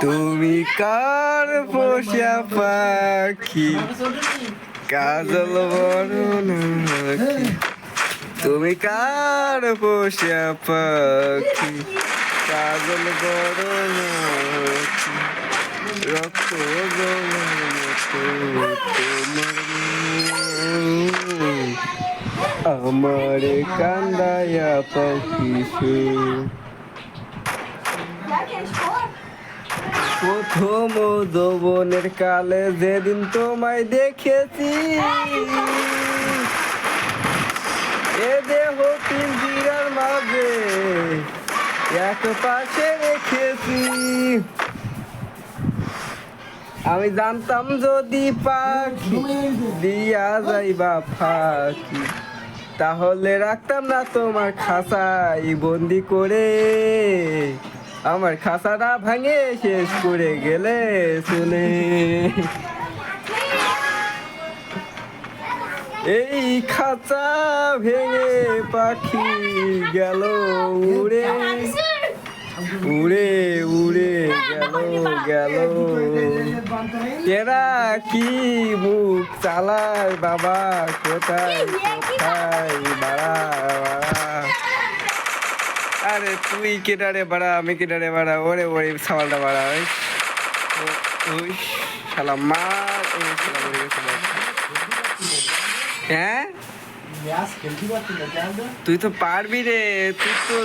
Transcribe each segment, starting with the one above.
তুমি কার পোষা পাখি? কাজল নাকি তুমি কার পোষা পাখি? কাজল নাকি রক্ত। আমার কান্দায়া পাখি প্রথম যৌবনের কালে যেদিন তোমায় দেখেছি, এ দেহ পিঞ্জিরার মাঝে এক পাশে রেখেছি। আমি জানতাম যদি পাখি দিয়া যাইবা ফাঁকি, তাহলে রাখতাম না তোমার খাসাই বন্দি করে। আমার খাসাটা ভাঙে শেষ করে গেলে শুনে এই খাঁচা ভেঙে পাখি গেল উড়ে। উড়ে উড়ে গেল গেল। এরা কি মুখ চালায় বাবা, কোথায় কোথায় বাড়া বাড়া আরে তুই কেটারে বাড়া, আমি কেটারে বাড়া, ওরে ওরে সামালটা বাড়া, ওই ওই মরে গেছে হ্যাঁ? তুই তো পারবি রে, তুই তো।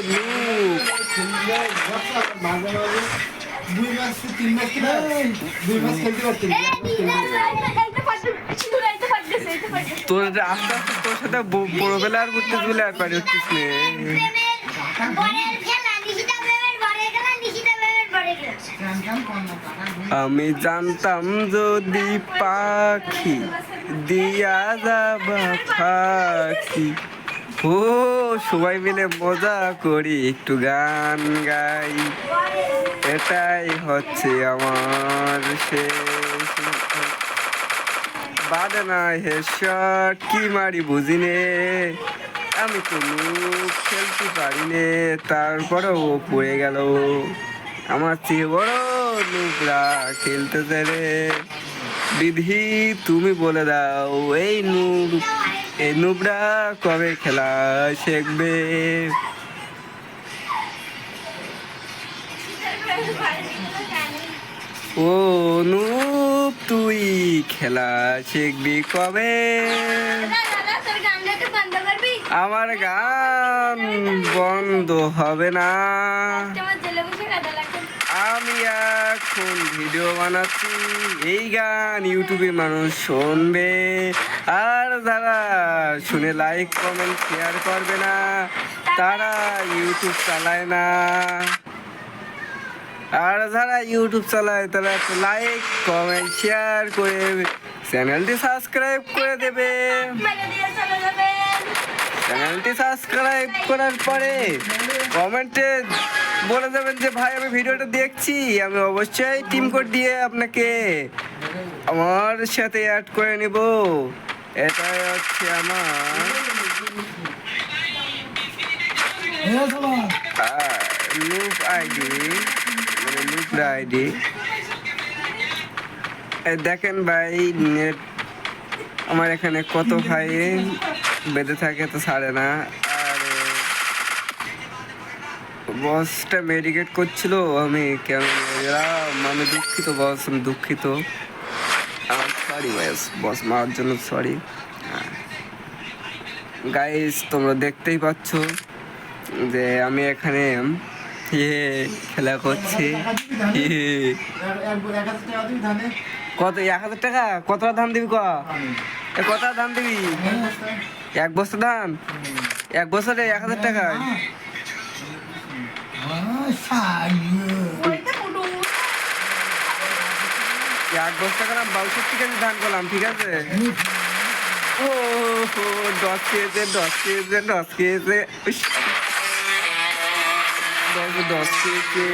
তোর আস্তে আস্তে তোর সাথে ব- বড়বেলা আর করতে চলে আর পারি হচ্ছিস আমি জানতাম যদি পাখি দিয়া যাবা পাখি। ও, সবাই মিলে মজা করি, একটু গান গাই। এটাই হচ্ছে আমার শেষ বাদে না হে শট কি মারি বুঝিনে? আমি তো খেলতে পারি নে, তারপরেও পড়ে গেল। আমার চেয়ে বড় লুকরা খেলতেছে রে। বিধি, তুমি বলে দাও, এই নুব এই নুবরা কবে খেলা শিখবে? ও নুব, তুই খেলা শিখবি কবে? আমার গান বন্ধ হবে না। আমি এখন ভিডিও বানাচ্ছি, এই গান ইউটিউবে মানুষ শুনবে। আর যারা শুনে লাইক কমেন্ট শেয়ার করবে না, তারা ইউটিউব চালায় না। আর যারা ইউটিউব চালায়, তারা লাইক কমেন্ট শেয়ার করে চ্যানেলটি সাবস্ক্রাইব করে দেবে। চ্যানেলটি সাবস্ক্রাইব করার পরে কমেন্টে বলে দেবেন যে, ভাই, আমি ভিডিওটা দেখছি। আমি অবশ্যই টিম কোড দিয়ে আপনাকে আমার সাথে অ্যাড করে নিব। এটাই হচ্ছে আমার আইডি মানে দেখেন ভাই নেট আমার এখানে কত ভাই বেঁধে থাকে তো ছাড়ে না। আর বসটা মেডিকেট করছিল, আমি কেমন আমি দুঃখিত বস আমি দুঃখিত। সরি বস বস মারার জন্য সরি গাইস তোমরা দেখতেই পাচ্ছ যে আমি এখানে ইয়ে খেলা করছি। ইয়ে? কত, এক হাজার টাকা? কতটা ধান দিবি কতটা ধান দিবি? এক বস্তা দাম? এক বছরে এক হাজার টাকা। এক বস্তা করে বাষট্টি কেজি ধান করলাম ঠিক আছে? ও দশ খেয়েছে দশ খেয়েছে দশ উস। দশ খেয়েছে